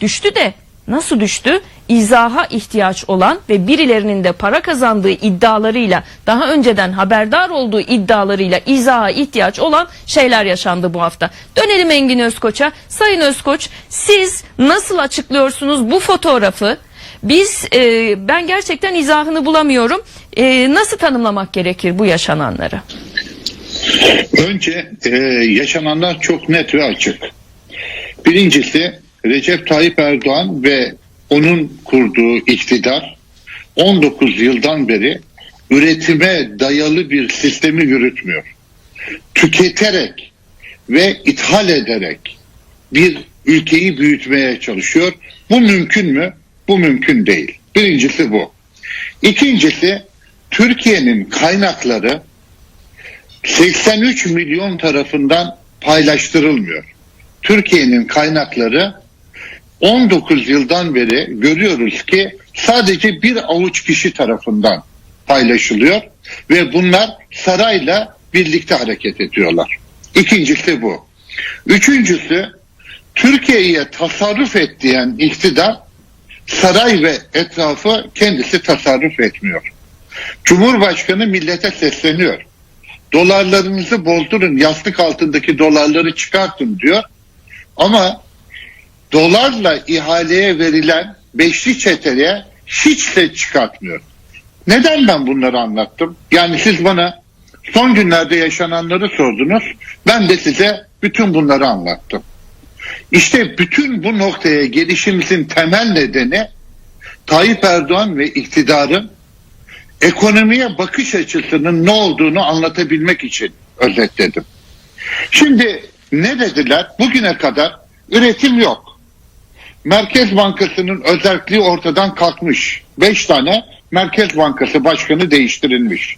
düştü de nasıl düştü? İzaha ihtiyaç olan ve birilerinin de para kazandığı iddialarıyla daha önceden haberdar olduğu iddialarıyla izaha ihtiyaç olan şeyler yaşandı bu hafta. Dönelim Engin Özkoç'a. Sayın Özkoç siz nasıl açıklıyorsunuz bu fotoğrafı? Biz e, ben gerçekten izahını bulamıyorum. E, nasıl tanımlamak gerekir bu yaşananları? Önce e, yaşananlar çok net ve açık. Birincisi Recep Tayyip Erdoğan ve onun kurduğu iktidar 19 yıldan beri üretime dayalı bir sistemi yürütmüyor. Tüketerek ve ithal ederek bir ülkeyi büyütmeye çalışıyor. Bu mümkün mü? Bu mümkün değil. Birincisi bu. İkincisi Türkiye'nin kaynakları 83 milyon tarafından paylaştırılmıyor. Türkiye'nin kaynakları 19 yıldan beri görüyoruz ki sadece bir avuç kişi tarafından paylaşılıyor ve bunlar sarayla birlikte hareket ediyorlar. İkincisi bu. Üçüncüsü Türkiye'ye tasarruf et diyen iktidar saray ve etrafı kendisi tasarruf etmiyor. Cumhurbaşkanı millete sesleniyor dolarlarınızı bozdurun, yastık altındaki dolarları çıkartın diyor. Ama dolarla ihaleye verilen beşli çeteye hiç ses çıkartmıyor. Neden ben bunları anlattım? Yani siz bana son günlerde yaşananları sordunuz. Ben de size bütün bunları anlattım. İşte bütün bu noktaya gelişimizin temel nedeni Tayyip Erdoğan ve iktidarın ekonomiye bakış açısının ne olduğunu anlatabilmek için özetledim. Şimdi ne dediler? Bugüne kadar üretim yok. Merkez Bankası'nın özelliği ortadan kalkmış. Beş tane Merkez Bankası başkanı değiştirilmiş.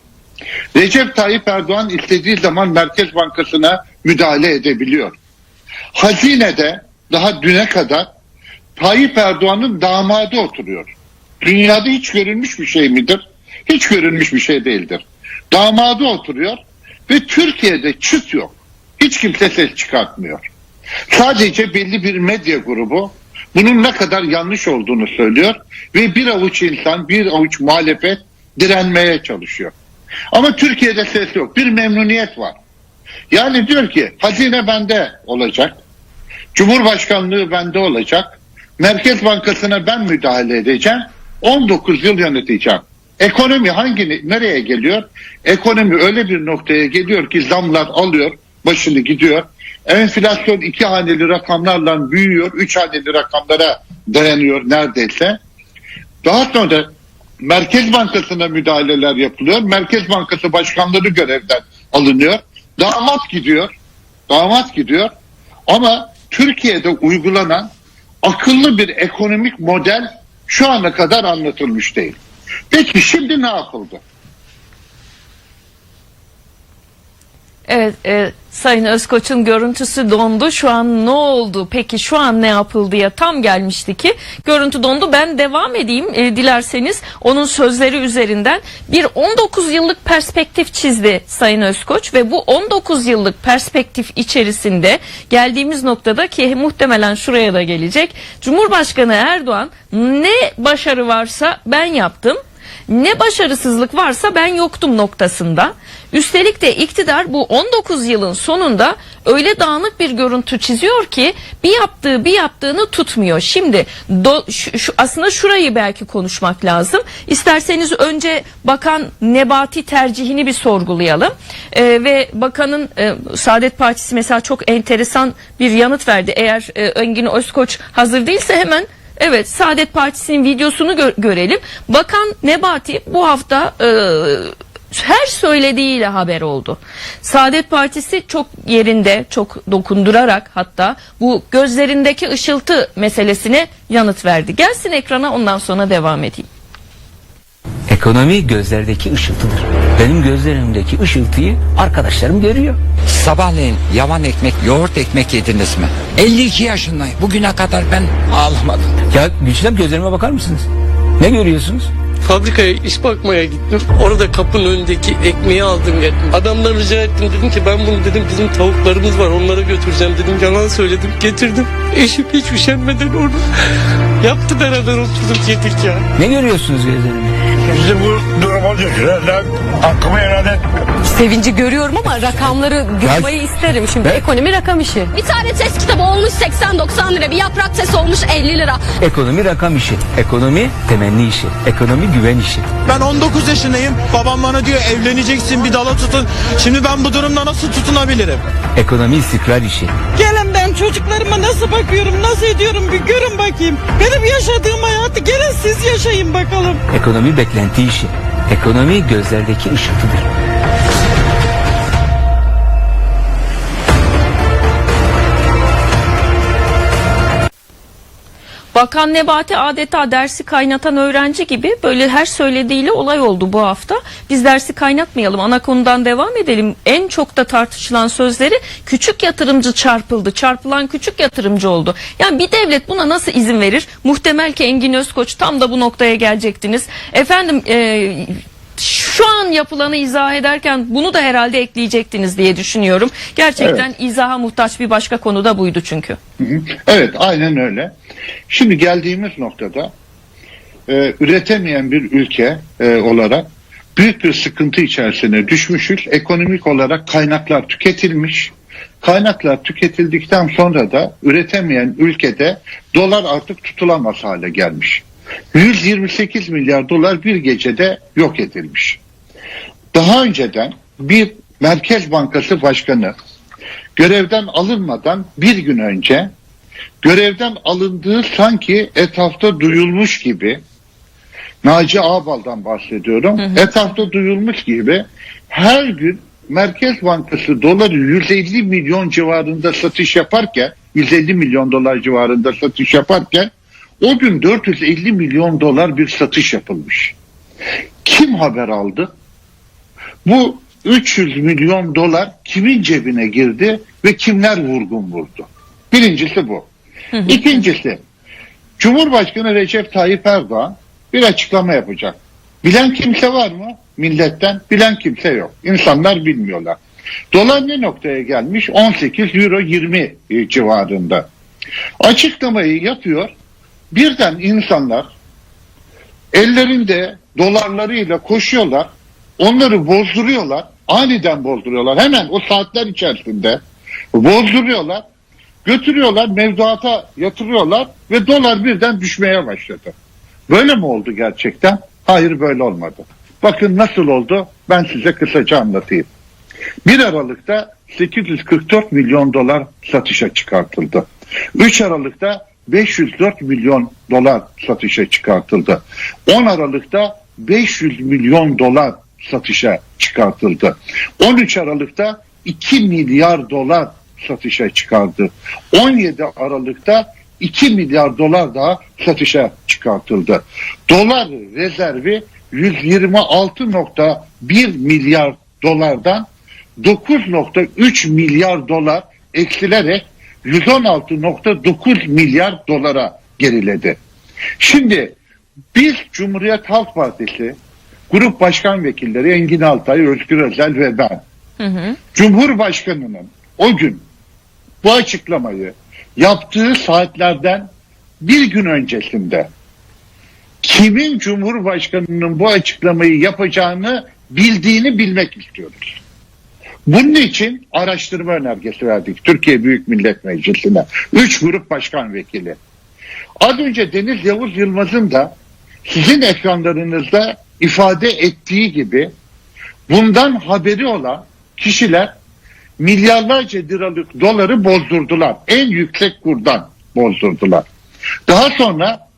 Recep Tayyip Erdoğan istediği zaman Merkez Bankası'na müdahale edebiliyor. Hazinede daha düne kadar Tayyip Erdoğan'ın damadı oturuyor. Dünyada hiç görülmüş bir şey midir? Hiç görülmüş bir şey değildir. Damadı oturuyor ve Türkiye'de çıt yok. Hiç kimse ses çıkartmıyor. Sadece belli bir medya grubu bunun ne kadar yanlış olduğunu söylüyor ve bir avuç insan, bir avuç muhalefet direnmeye çalışıyor. Ama Türkiye'de ses yok. Bir memnuniyet var. Yani diyor ki hazine bende olacak. Cumhurbaşkanlığı bende olacak. Merkez Bankası'na ben müdahale edeceğim. 19 yıl yöneteceğim. Ekonomi hangi nereye geliyor? Ekonomi öyle bir noktaya geliyor ki zamlar alıyor, başını gidiyor. Enflasyon iki haneli rakamlarla büyüyor, üç haneli rakamlara dayanıyor neredeyse. Daha sonra Merkez Bankası'na müdahaleler yapılıyor. Merkez Bankası başkanları görevden alınıyor. Damat gidiyor. Damat gidiyor. Ama Türkiye'de uygulanan akıllı bir ekonomik model şu ana kadar anlatılmış değil. Peki şimdi ne yapıldı? Evet, e, Sayın Özkoç'un görüntüsü dondu. Şu an ne oldu? Peki şu an ne yapıldıya tam gelmişti ki görüntü dondu. Ben devam edeyim e, dilerseniz onun sözleri üzerinden bir 19 yıllık perspektif çizdi Sayın Özkoç ve bu 19 yıllık perspektif içerisinde geldiğimiz noktada ki muhtemelen şuraya da gelecek. Cumhurbaşkanı Erdoğan ne başarı varsa ben yaptım ne başarısızlık varsa ben yoktum noktasında. Üstelik de iktidar bu 19 yılın sonunda öyle dağınık bir görüntü çiziyor ki bir yaptığı bir yaptığını tutmuyor. Şimdi do, şu, şu- aslında şurayı belki konuşmak lazım. İsterseniz önce bakan Nebati tercihini bir sorgulayalım. Ee, ve bakanın e, Saadet Partisi mesela çok enteresan bir yanıt verdi. Eğer e, Engin Özkoç hazır değilse hemen Evet Saadet Partisi'nin videosunu gö- görelim. Bakan Nebati bu hafta e, her söylediğiyle haber oldu. Saadet Partisi çok yerinde, çok dokundurarak hatta bu gözlerindeki ışıltı meselesine yanıt verdi. Gelsin ekrana ondan sonra devam edeyim. Ekonomi gözlerdeki ışıltıdır. Benim gözlerimdeki ışıltıyı arkadaşlarım görüyor. Sabahleyin yavan ekmek, yoğurt ekmek yediniz mi? 52 yaşındayım. Bugüne kadar ben ağlamadım. Ya Gülçinem gözlerime bakar mısınız? Ne görüyorsunuz? Fabrikaya iş bakmaya gittim. Orada kapının önündeki ekmeği aldım geldim. Adamdan rica ettim dedim ki ben bunu dedim bizim tavuklarımız var onlara götüreceğim dedim. Yalan söyledim getirdim. Eşim hiç üşenmeden onu yaptı beraber oturduk yedik ya. Ne görüyorsunuz gözlerimde? Bizi bu duruma düşürenler hakkımı helal etmiyor. Sevinci görüyorum ama rakamları görmeyi isterim. Şimdi Ben- ekonomi rakam işi. Bir tane test kitabı olmuş 80-90 lira. Bir yaprak test olmuş 50 lira. Ekonomi rakam işi. Ekonomi temenni işi. Ekonomi güven işi. Ben 19 yaşındayım. Babam bana diyor evleneceksin bir dala tutun. Şimdi ben bu durumda nasıl tutunabilirim? Ekonomi istikrar işi. Gelin ben çocuklarıma nasıl bakıyorum, nasıl ediyorum bir görün bakayım. Benim yaşadığım hayatı gelin siz yaşayın bakalım. Ekonomi beklenti işi. Ekonomi gözlerdeki ışıltıdır. Bakan Nebati adeta dersi kaynatan öğrenci gibi böyle her söylediğiyle olay oldu bu hafta. Biz dersi kaynatmayalım ana konudan devam edelim. En çok da tartışılan sözleri küçük yatırımcı çarpıldı. Çarpılan küçük yatırımcı oldu. Yani bir devlet buna nasıl izin verir? Muhtemel ki Engin Özkoç tam da bu noktaya gelecektiniz. Efendim e, şu an yapılanı izah ederken bunu da herhalde ekleyecektiniz diye düşünüyorum. Gerçekten izaha muhtaç bir başka konu da buydu çünkü. Evet aynen öyle. Şimdi geldiğimiz noktada e, üretemeyen bir ülke e, olarak büyük bir sıkıntı içerisine düşmüşüz. Ekonomik olarak kaynaklar tüketilmiş. Kaynaklar tüketildikten sonra da üretemeyen ülkede dolar artık tutulamaz hale gelmiş. 128 milyar dolar bir gecede yok edilmiş. Daha önceden bir Merkez Bankası Başkanı görevden alınmadan bir gün önce görevden alındığı sanki etrafta duyulmuş gibi Naci Ağbal'dan bahsediyorum. Etrafta duyulmuş gibi her gün Merkez Bankası doları 150 milyon civarında satış yaparken 150 milyon dolar civarında satış yaparken o gün 450 milyon dolar bir satış yapılmış. Kim haber aldı? Bu 300 milyon dolar kimin cebine girdi ve kimler vurgun vurdu? Birincisi bu. İkincisi Cumhurbaşkanı Recep Tayyip Erdoğan bir açıklama yapacak. Bilen kimse var mı? Milletten bilen kimse yok. İnsanlar bilmiyorlar. Dolar ne noktaya gelmiş? 18 euro 20 civarında. Açıklamayı yapıyor. Birden insanlar ellerinde dolarlarıyla koşuyorlar. Onları bozduruyorlar. Aniden bozduruyorlar. Hemen o saatler içerisinde bozduruyorlar. Götürüyorlar mevduata yatırıyorlar ve dolar birden düşmeye başladı. Böyle mi oldu gerçekten? Hayır böyle olmadı. Bakın nasıl oldu ben size kısaca anlatayım. 1 Aralık'ta 844 milyon dolar satışa çıkartıldı. 3 Aralık'ta 504 milyon dolar satışa çıkartıldı. 10 Aralık'ta 500 milyon dolar satışa çıkartıldı. 13 Aralık'ta 2 milyar dolar satışa çıkardı. 17 Aralık'ta 2 milyar dolar daha satışa çıkartıldı. Dolar rezervi 126.1 milyar dolardan 9.3 milyar dolar eksilerek 116.9 milyar dolara geriledi. Şimdi biz Cumhuriyet Halk Partisi Grup Başkan Vekilleri Engin Altay, Özgür Özel ve ben Cumhurbaşkanının o gün bu açıklamayı yaptığı saatlerden bir gün öncesinde kimin Cumhurbaşkanının bu açıklamayı yapacağını bildiğini bilmek istiyoruz. Bunun için araştırma önergesi verdik Türkiye Büyük Millet Meclisi'ne. Üç grup başkan vekili. Az önce Deniz Yavuz Yılmaz'ın da sizin ekranlarınızda ifade ettiği gibi bundan haberi olan kişiler milyarlarca liralık doları bozdurdular. En yüksek kurdan bozdurdular. Daha sonra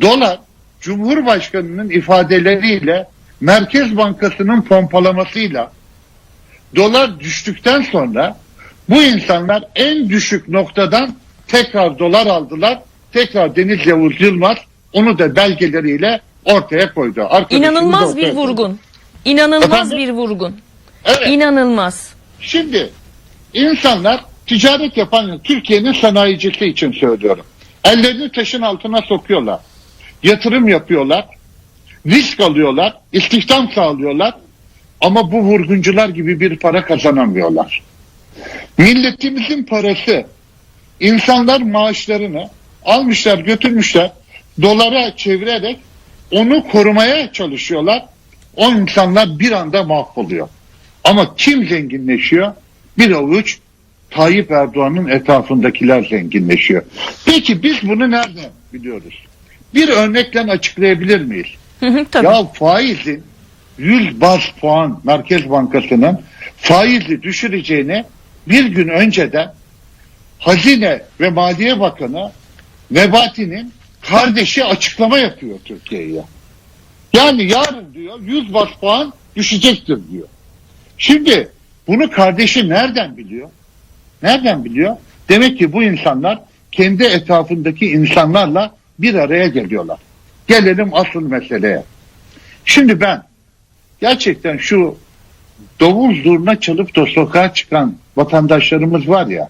dolar Cumhurbaşkanının ifadeleriyle Merkez Bankası'nın pompalamasıyla dolar düştükten sonra bu insanlar en düşük noktadan tekrar dolar aldılar. Tekrar Deniz Yavuz Yılmaz onu da belgeleriyle ortaya koydu. Arkadaşımız İnanılmaz ortaya bir koydu. vurgun. İnanılmaz Efendim? bir vurgun. Evet. İnanılmaz. Şimdi insanlar ticaret yapan Türkiye'nin sanayicisi için söylüyorum. Ellerini taşın altına sokuyorlar. Yatırım yapıyorlar. risk alıyorlar, istihdam sağlıyorlar ama bu vurguncular gibi bir para kazanamıyorlar. Milletimizin parası insanlar maaşlarını almışlar götürmüşler dolara çevirerek onu korumaya çalışıyorlar. O insanlar bir anda mahvoluyor. Ama kim zenginleşiyor? Bir avuç Tayyip Erdoğan'ın etrafındakiler zenginleşiyor. Peki biz bunu nereden biliyoruz? Bir örnekle açıklayabilir miyiz? Hı hı, tabii. Ya faizin 100 baz puan Merkez Bankası'nın faizi düşüreceğini bir gün önceden Hazine ve Maliye Bakanı Nebati'nin kardeşi açıklama yapıyor Türkiye'ye. Yani yarın diyor 100 baz puan düşecektir diyor. Şimdi bunu kardeşi nereden biliyor? Nereden biliyor? Demek ki bu insanlar kendi etrafındaki insanlarla bir araya geliyorlar. Gelelim asıl meseleye. Şimdi ben gerçekten şu davul zurna çalıp da sokağa çıkan vatandaşlarımız var ya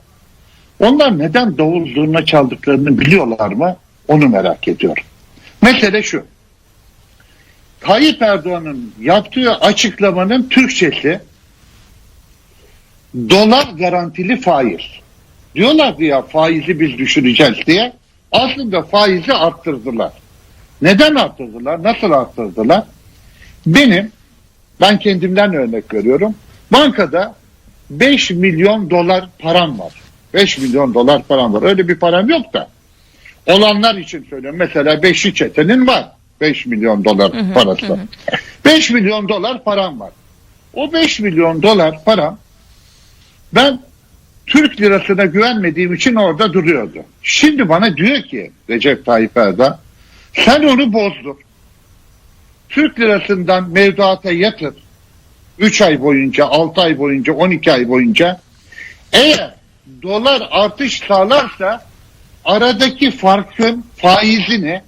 onlar neden davul zurna çaldıklarını biliyorlar mı? Onu merak ediyorum. Mesele şu. Tayyip Erdoğan'ın yaptığı açıklamanın Türkçesi dolar garantili faiz. Diyorlardı ya faizi biz düşüreceğiz diye. Aslında faizi arttırdılar. Neden arttırdılar? Nasıl arttırdılar? Benim, ben kendimden örnek veriyorum. Bankada 5 milyon dolar param var. 5 milyon dolar param var. Öyle bir param yok da. Olanlar için söylüyorum. Mesela Beşli Çete'nin var. 5 milyon dolar parası. 5 milyon dolar param var. O 5 milyon dolar param ben Türk lirasına güvenmediğim için orada duruyordu. Şimdi bana diyor ki Recep Tayyip Erdoğan sen onu bozdur. Türk lirasından mevduata yatır. 3 ay boyunca, 6 ay boyunca, 12 ay boyunca eğer dolar artış sağlarsa aradaki farkın faizini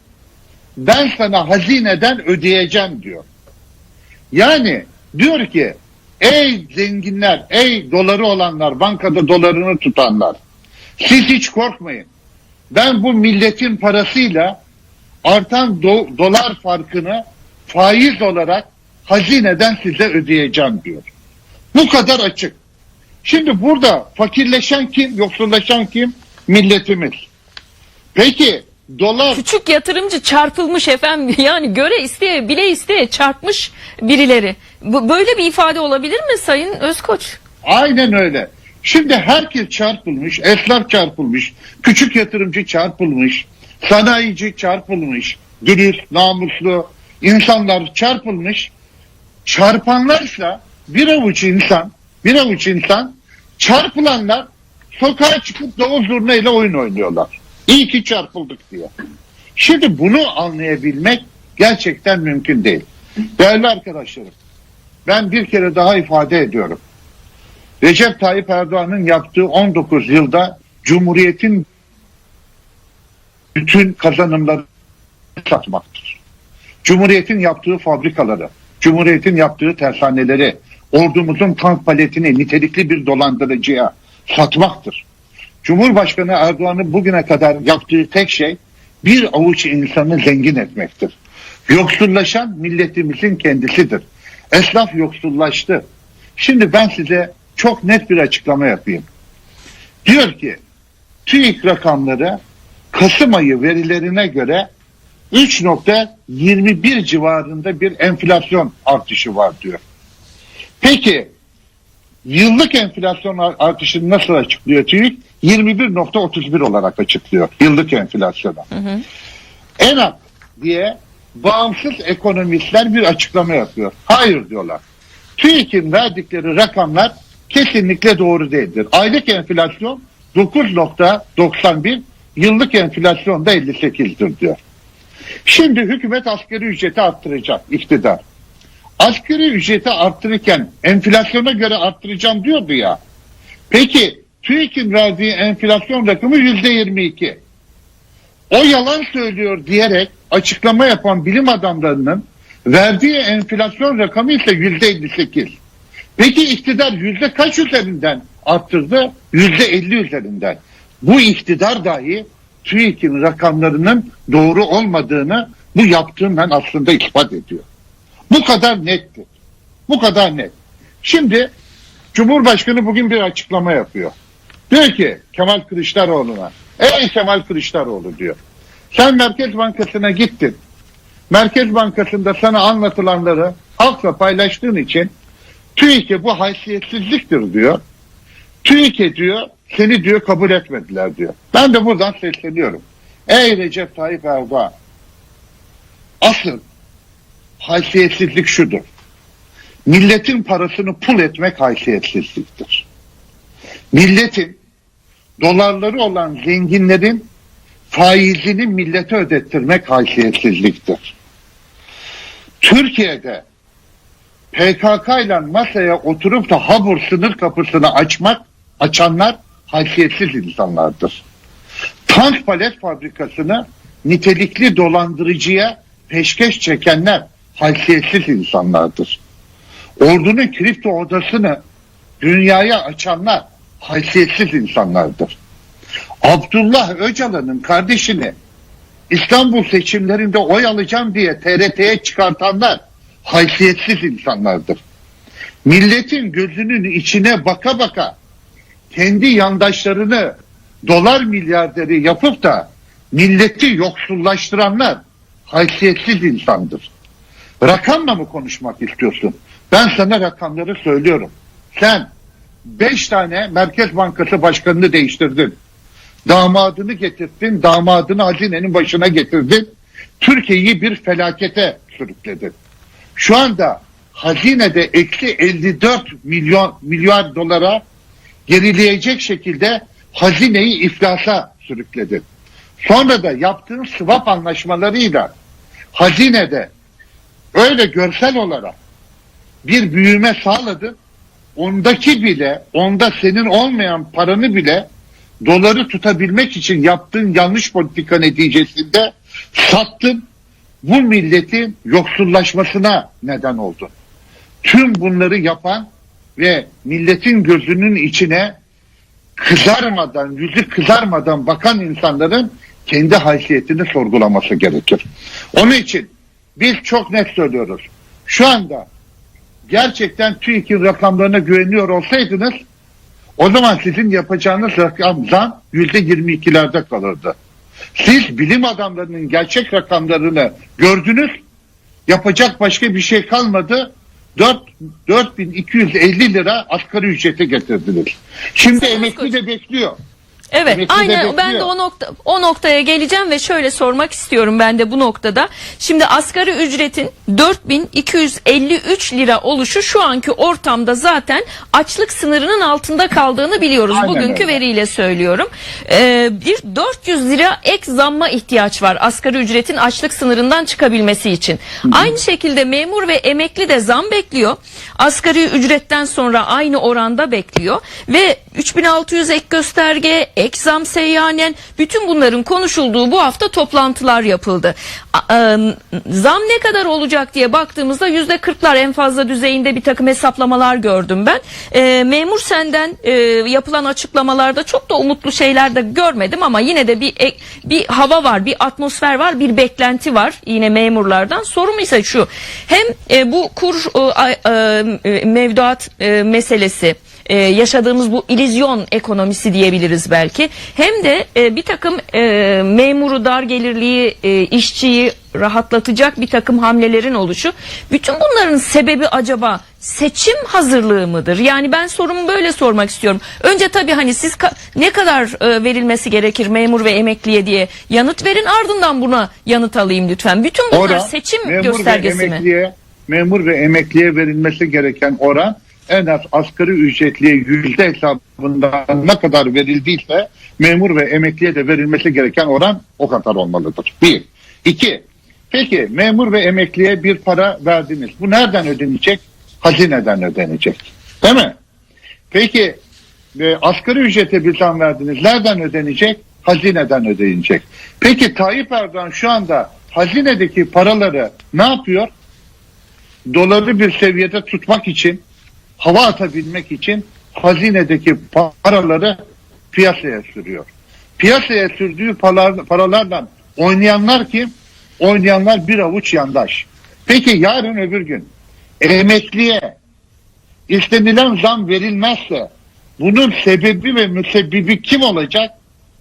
ben sana hazineden ödeyeceğim diyor. Yani diyor ki ey zenginler, ey doları olanlar, bankada dolarını tutanlar siz hiç korkmayın. Ben bu milletin parasıyla artan do- dolar farkını faiz olarak hazineden size ödeyeceğim diyor. Bu kadar açık. Şimdi burada fakirleşen kim, yoksullaşan kim? Milletimiz. Peki dolar Küçük yatırımcı çarpılmış efendim. Yani göre isteye bile isteye çarpmış birileri. Bu, böyle bir ifade olabilir mi Sayın Özkoç? aynen öyle. Şimdi herkes çarpılmış, esnaf çarpılmış, küçük yatırımcı çarpılmış, sanayici çarpılmış, dürüst, namuslu insanlar çarpılmış. Çarpanlarsa bir avuç insan, bir avuç insan çarpılanlar sokağa çıkıp davul zurnayla oyun oynuyorlar. İyi ki çarpıldık diye. Şimdi bunu anlayabilmek gerçekten mümkün değil. Değerli arkadaşlarım, ben bir kere daha ifade ediyorum. Recep Tayyip Erdoğan'ın yaptığı 19 yılda Cumhuriyet'in bütün kazanımları satmaktır. Cumhuriyet'in yaptığı fabrikaları, Cumhuriyet'in yaptığı tersaneleri, ordumuzun tank paletini nitelikli bir dolandırıcıya satmaktır. Cumhurbaşkanı Erdoğan'ın bugüne kadar yaptığı tek şey bir avuç insanı zengin etmektir. Yoksullaşan milletimizin kendisidir. Esnaf yoksullaştı. Şimdi ben size çok net bir açıklama yapayım. Diyor ki TÜİK rakamları Kasım ayı verilerine göre 3.21 civarında bir enflasyon artışı var diyor. Peki yıllık enflasyon artışını nasıl açıklıyor TÜİK? 21.31 olarak açıklıyor yıllık enflasyonu. ENAP diye bağımsız ekonomistler bir açıklama yapıyor. Hayır diyorlar. TÜİK'in verdikleri rakamlar kesinlikle doğru değildir. Aylık enflasyon 9.91, yıllık enflasyon da 58'dir diyor. Şimdi hükümet asgari ücreti arttıracak iktidar. Asgari ücreti arttırırken enflasyona göre arttıracağım diyordu ya. Peki TÜİK'in verdiği enflasyon rakamı yüzde 22. O yalan söylüyor diyerek açıklama yapan bilim adamlarının verdiği enflasyon rakamı ise yüzde 58. Peki iktidar yüzde kaç üzerinden arttırdı? Yüzde 50 üzerinden. Bu iktidar dahi TÜİK'in rakamlarının doğru olmadığını bu yaptığımdan aslında ispat ediyor. Bu kadar nettir. Bu kadar net. Şimdi Cumhurbaşkanı bugün bir açıklama yapıyor. Diyor ki Kemal Kılıçdaroğlu'na ey Kemal Kılıçdaroğlu diyor. Sen Merkez Bankası'na gittin. Merkez Bankası'nda sana anlatılanları halkla paylaştığın için TÜİK'e bu haysiyetsizliktir diyor. TÜİK'e diyor seni diyor kabul etmediler diyor. Ben de buradan sesleniyorum. Ey Recep Tayyip Erdoğan asıl haysiyetsizlik şudur. Milletin parasını pul etmek haysiyetsizliktir. Milletin dolarları olan zenginlerin faizini millete ödettirmek haysiyetsizliktir. Türkiye'de PKK ile masaya oturup da Habur sınır kapısını açmak, açanlar haysiyetsiz insanlardır. Tank palet fabrikasını nitelikli dolandırıcıya peşkeş çekenler haysiyetsiz insanlardır. Ordunun kripto odasını dünyaya açanlar haysiyetsiz insanlardır. Abdullah Öcalan'ın kardeşini İstanbul seçimlerinde oy alacağım diye TRT'ye çıkartanlar haysiyetsiz insanlardır. Milletin gözünün içine baka baka kendi yandaşlarını dolar milyarderi yapıp da milleti yoksullaştıranlar haysiyetsiz insandır. Rakamla mı konuşmak istiyorsun? Ben sana rakamları söylüyorum. Sen 5 tane Merkez Bankası başkanını değiştirdin. Damadını getirdin, damadını hazinenin başına getirdin. Türkiye'yi bir felakete sürükledin. Şu anda hazinede eksi 54 milyon milyar dolara gerileyecek şekilde hazineyi iflasa sürükledin. Sonra da yaptığın swap anlaşmalarıyla hazinede öyle görsel olarak bir büyüme sağladın. Ondaki bile, onda senin olmayan paranı bile doları tutabilmek için yaptığın yanlış politika neticesinde sattın. Bu milletin yoksullaşmasına neden oldu. Tüm bunları yapan ve milletin gözünün içine kızarmadan, yüzü kızarmadan bakan insanların kendi haysiyetini sorgulaması gerekir. Onun için biz çok net söylüyoruz. Şu anda gerçekten TÜİK'in rakamlarına güveniyor olsaydınız o zaman sizin yapacağınız rakam zam yüzde 22'lerde kalırdı. Siz bilim adamlarının gerçek rakamlarını gördünüz. Yapacak başka bir şey kalmadı. 4 4250 lira asgari ücreti getirdiniz. Şimdi emekli de bekliyor. Evet Emekli de aynen ben de o nokta o noktaya geleceğim ve şöyle sormak istiyorum ben de bu noktada. Şimdi asgari ücretin 4253 lira oluşu şu anki ortamda zaten açlık sınırının altında kaldığını biliyoruz. Aynen Bugünkü öyle. veriyle söylüyorum. Ee, bir 400 lira ek zamma ihtiyaç var asgari ücretin açlık sınırından çıkabilmesi için. Aynı şekilde memur ve emekli de zam bekliyor. Asgari ücretten sonra aynı oranda bekliyor ve 3600 ek gösterge, ek zam seyyanen bütün bunların konuşulduğu bu hafta toplantılar yapıldı. E, Zam ne kadar olacak diye baktığımızda yüzde kırklar en fazla düzeyinde bir takım hesaplamalar gördüm ben. E, memur senden e, yapılan açıklamalarda çok da umutlu şeyler de görmedim ama yine de bir bir hava var, bir atmosfer var, bir beklenti var yine memurlardan. Sorum ise şu. Hem bu kur mevduat meselesi e, yaşadığımız bu ilizyon ekonomisi diyebiliriz belki. Hem de e, bir takım e, memuru dar gelirliği, e, işçiyi rahatlatacak bir takım hamlelerin oluşu. Bütün bunların sebebi acaba seçim hazırlığı mıdır? Yani ben sorumu böyle sormak istiyorum. Önce tabii hani siz ka- ne kadar e, verilmesi gerekir memur ve emekliye diye yanıt verin ardından buna yanıt alayım lütfen. Bütün bunlar Oran, seçim memur göstergesi ve mi? emekliye, Memur ve emekliye verilmesi gereken oran en az asgari ücretliye yüzde hesabından ne kadar verildiyse memur ve emekliye de verilmesi gereken oran o kadar olmalıdır. Bir. İki. Peki memur ve emekliye bir para verdiniz. Bu nereden ödenecek? Hazineden ödenecek. Değil mi? Peki e, asgari ücrete bir zam verdiniz. Nereden ödenecek? Hazineden ödenecek. Peki Tayyip Erdoğan şu anda hazinedeki paraları ne yapıyor? Doları bir seviyede tutmak için, hava atabilmek için hazinedeki paraları piyasaya sürüyor. Piyasaya sürdüğü paralar, paralarla oynayanlar kim? oynayanlar bir avuç yandaş. Peki yarın öbür gün emekliye istenilen zam verilmezse bunun sebebi ve müsebbibi kim olacak?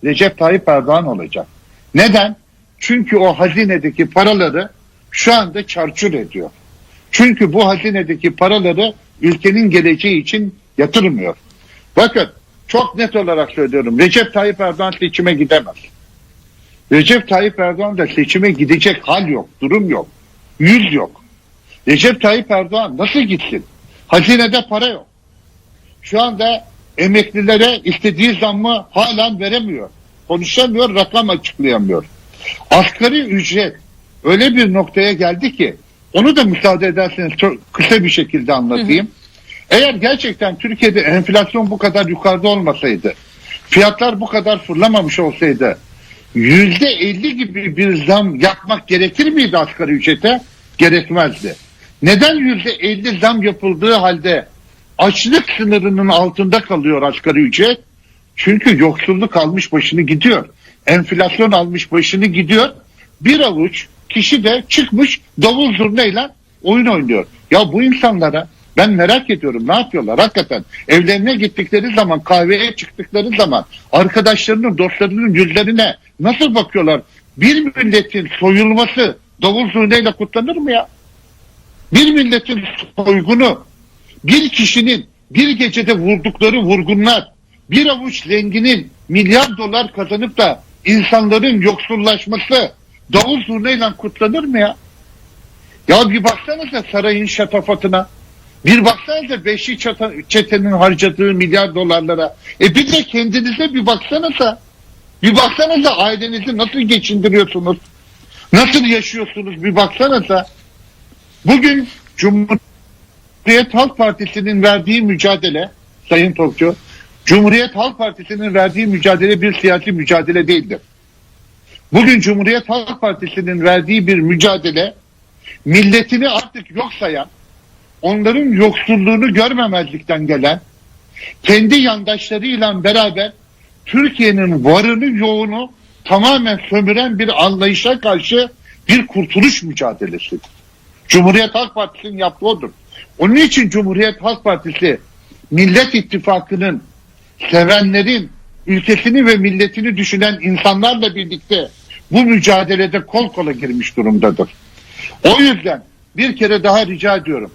Recep Tayyip Erdoğan olacak. Neden? Çünkü o hazinedeki paraları şu anda çarçur ediyor. Çünkü bu hazinedeki paraları ülkenin geleceği için yatırmıyor. Bakın çok net olarak söylüyorum. Recep Tayyip Erdoğan seçime gidemez. Recep Tayyip Erdoğan da seçime gidecek hal yok, durum yok, yüz yok. Recep Tayyip Erdoğan nasıl gitsin? Hazinede para yok. Şu anda emeklilere istediği zammı halen veremiyor. Konuşamıyor, rakam açıklayamıyor. Asgari ücret öyle bir noktaya geldi ki onu da müsaade ederseniz çok kısa bir şekilde anlatayım. Eğer gerçekten Türkiye'de enflasyon bu kadar yukarıda olmasaydı, fiyatlar bu kadar fırlamamış olsaydı, yüzde elli gibi bir zam yapmak gerekir miydi asgari ücrete? Gerekmezdi. Neden yüzde elli zam yapıldığı halde açlık sınırının altında kalıyor asgari ücret? Çünkü yoksulluk almış başını gidiyor. Enflasyon almış başını gidiyor. Bir avuç kişi de çıkmış davul zurnayla oyun oynuyor. Ya bu insanlara ben merak ediyorum ne yapıyorlar hakikaten. Evlerine gittikleri zaman kahveye çıktıkları zaman arkadaşlarının dostlarının yüzlerine nasıl bakıyorlar? Bir milletin soyulması davul zurnayla kutlanır mı ya? Bir milletin soygunu bir kişinin bir gecede vurdukları vurgunlar bir avuç zenginin milyar dolar kazanıp da insanların yoksullaşması davul zurnayla kutlanır mı ya? Ya bir baksanıza sarayın şatafatına. Bir baksanıza çata, çetenin harcadığı milyar dolarlara. E bir de kendinize bir baksanıza. Bir baksanıza ailenizi nasıl geçindiriyorsunuz? Nasıl yaşıyorsunuz bir baksanıza. Bugün Cumhuriyet Halk Partisi'nin verdiği mücadele Sayın Topçu, Cumhuriyet Halk Partisi'nin verdiği mücadele bir siyasi mücadele değildir. Bugün Cumhuriyet Halk Partisi'nin verdiği bir mücadele milletini artık yok sayan, onların yoksulluğunu görmemezlikten gelen, kendi yandaşlarıyla beraber Türkiye'nin varını yoğunu tamamen sömüren bir anlayışa karşı bir kurtuluş mücadelesidir. Cumhuriyet Halk Partisi'nin yaptığı odur. Onun için Cumhuriyet Halk Partisi Millet İttifakı'nın sevenlerin ülkesini ve milletini düşünen insanlarla birlikte bu mücadelede kol kola girmiş durumdadır. O yüzden bir kere daha rica ediyorum.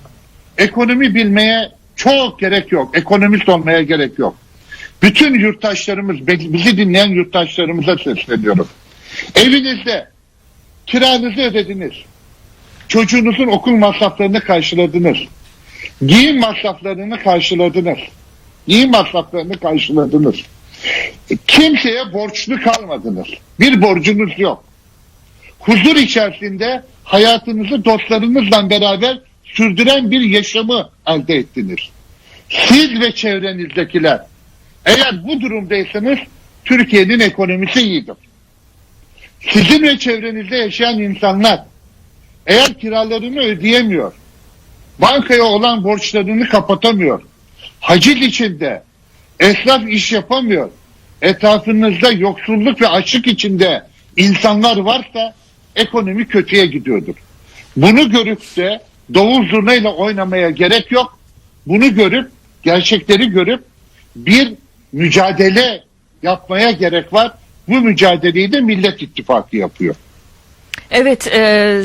Ekonomi bilmeye çok gerek yok. Ekonomist olmaya gerek yok. Bütün yurttaşlarımız, bizi dinleyen yurttaşlarımıza sesleniyorum. Evinizde kiranızı ödediniz. Çocuğunuzun okul masraflarını karşıladınız. Giyim masraflarını karşıladınız. Giyim masraflarını karşıladınız. Kimseye borçlu kalmadınız. Bir borcunuz yok. Huzur içerisinde hayatınızı dostlarınızla beraber sürdüren bir yaşamı elde ettiniz. Siz ve çevrenizdekiler eğer bu durumdaysanız Türkiye'nin ekonomisi iyidir. Sizin ve çevrenizde yaşayan insanlar eğer kiralarını ödeyemiyor, bankaya olan borçlarını kapatamıyor, haciz içinde esnaf iş yapamıyor, etrafınızda yoksulluk ve açlık içinde insanlar varsa ekonomi kötüye gidiyordur. Bunu görüp de davul zurnayla oynamaya gerek yok. Bunu görüp, gerçekleri görüp bir mücadele yapmaya gerek var. Bu mücadeleyi de Millet İttifakı yapıyor. Evet e,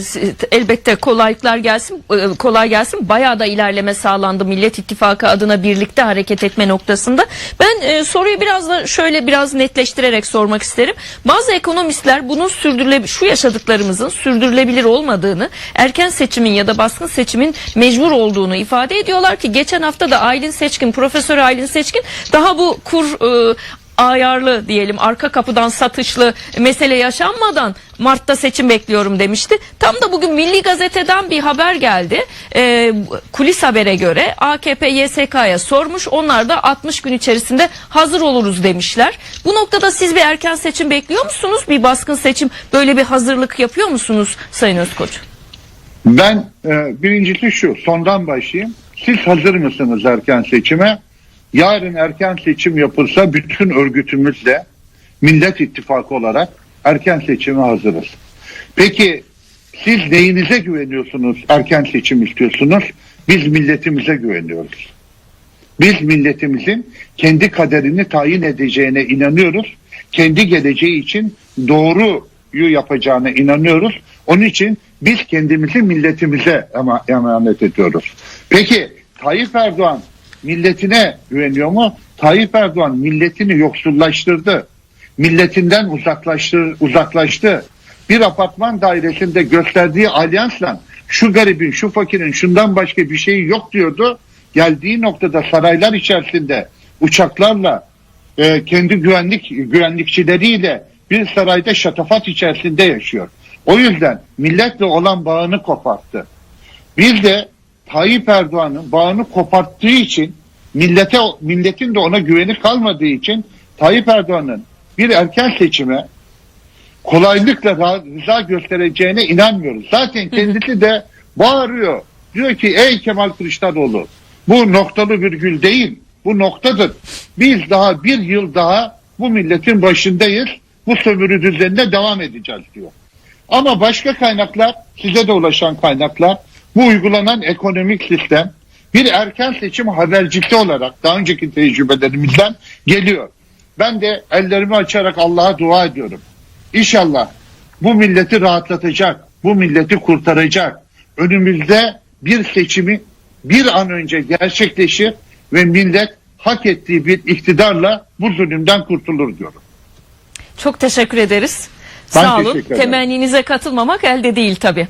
elbette kolaylıklar gelsin e, kolay gelsin bayağı da ilerleme sağlandı Millet İttifakı adına birlikte hareket etme noktasında. Ben e, soruyu biraz da şöyle biraz netleştirerek sormak isterim. Bazı ekonomistler bunun sürdürüle şu yaşadıklarımızın sürdürülebilir olmadığını erken seçimin ya da baskın seçimin mecbur olduğunu ifade ediyorlar ki geçen hafta da Aylin Seçkin Profesör Aylin Seçkin daha bu kur e, ayarlı diyelim arka kapıdan satışlı mesele yaşanmadan Mart'ta seçim bekliyorum demişti. Tam da bugün Milli Gazete'den bir haber geldi. Ee, kulis habere göre AKP YSK'ya sormuş. Onlar da 60 gün içerisinde hazır oluruz demişler. Bu noktada siz bir erken seçim bekliyor musunuz? Bir baskın seçim böyle bir hazırlık yapıyor musunuz Sayın Özkoç? Ben e, birincisi şu sondan başlayayım. Siz hazır mısınız erken seçime? Yarın erken seçim yapılsa bütün örgütümüzle Millet İttifakı olarak erken seçime hazırız. Peki Siz neyinize güveniyorsunuz? Erken seçim istiyorsunuz. Biz milletimize güveniyoruz. Biz milletimizin kendi kaderini tayin edeceğine inanıyoruz. Kendi geleceği için doğruyu yapacağına inanıyoruz. Onun için biz kendimizi milletimize ema- emanet ediyoruz. Peki Tayyip Erdoğan milletine güveniyor mu? Tayyip Erdoğan milletini yoksullaştırdı. Milletinden uzaklaştır, uzaklaştı. Bir apartman dairesinde gösterdiği alyansla şu garibin, şu fakirin şundan başka bir şeyi yok diyordu. Geldiği noktada saraylar içerisinde uçaklarla e, kendi güvenlik güvenlikçileriyle bir sarayda şatafat içerisinde yaşıyor. O yüzden milletle olan bağını koparttı. Bir de Tayyip Erdoğan'ın bağını koparttığı için millete milletin de ona güveni kalmadığı için Tayyip Erdoğan'ın bir erken seçime kolaylıkla ra- rıza göstereceğine inanmıyoruz. Zaten kendisi de bağırıyor. Diyor ki ey Kemal Kılıçdaroğlu bu noktalı virgül değil bu noktadır. Biz daha bir yıl daha bu milletin başındayız. Bu sömürü düzenine devam edeceğiz diyor. Ama başka kaynaklar, size de ulaşan kaynaklar, bu uygulanan ekonomik sistem bir erken seçim habercisi olarak daha önceki tecrübelerimizden geliyor. Ben de ellerimi açarak Allah'a dua ediyorum. İnşallah bu milleti rahatlatacak, bu milleti kurtaracak. Önümüzde bir seçimi bir an önce gerçekleşir ve millet hak ettiği bir iktidarla bu zulümden kurtulur diyorum. Çok teşekkür ederiz. Ben Sağ olun. Temenninize katılmamak elde değil tabii.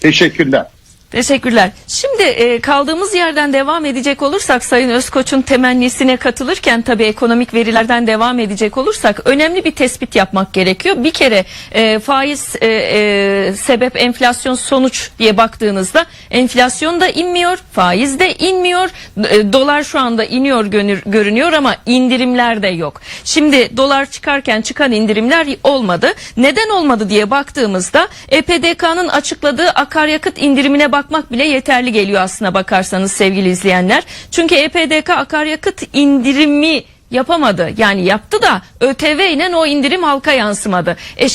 Teşekkürler. Teşekkürler. Şimdi e, kaldığımız yerden devam edecek olursak Sayın Özkoç'un temennisine katılırken tabii ekonomik verilerden devam edecek olursak önemli bir tespit yapmak gerekiyor. Bir kere e, faiz e, e, sebep enflasyon sonuç diye baktığınızda enflasyon da inmiyor, faiz de inmiyor. E, dolar şu anda iniyor gönür- görünüyor ama indirimler de yok. Şimdi dolar çıkarken çıkan indirimler olmadı. Neden olmadı diye baktığımızda EPDK'nın açıkladığı akaryakıt indirimine bakmak bile yeterli geliyor aslına bakarsanız sevgili izleyenler. Çünkü EPDK akaryakıt indirimi yapamadı. Yani yaptı da ÖTV ile o indirim halka yansımadı. E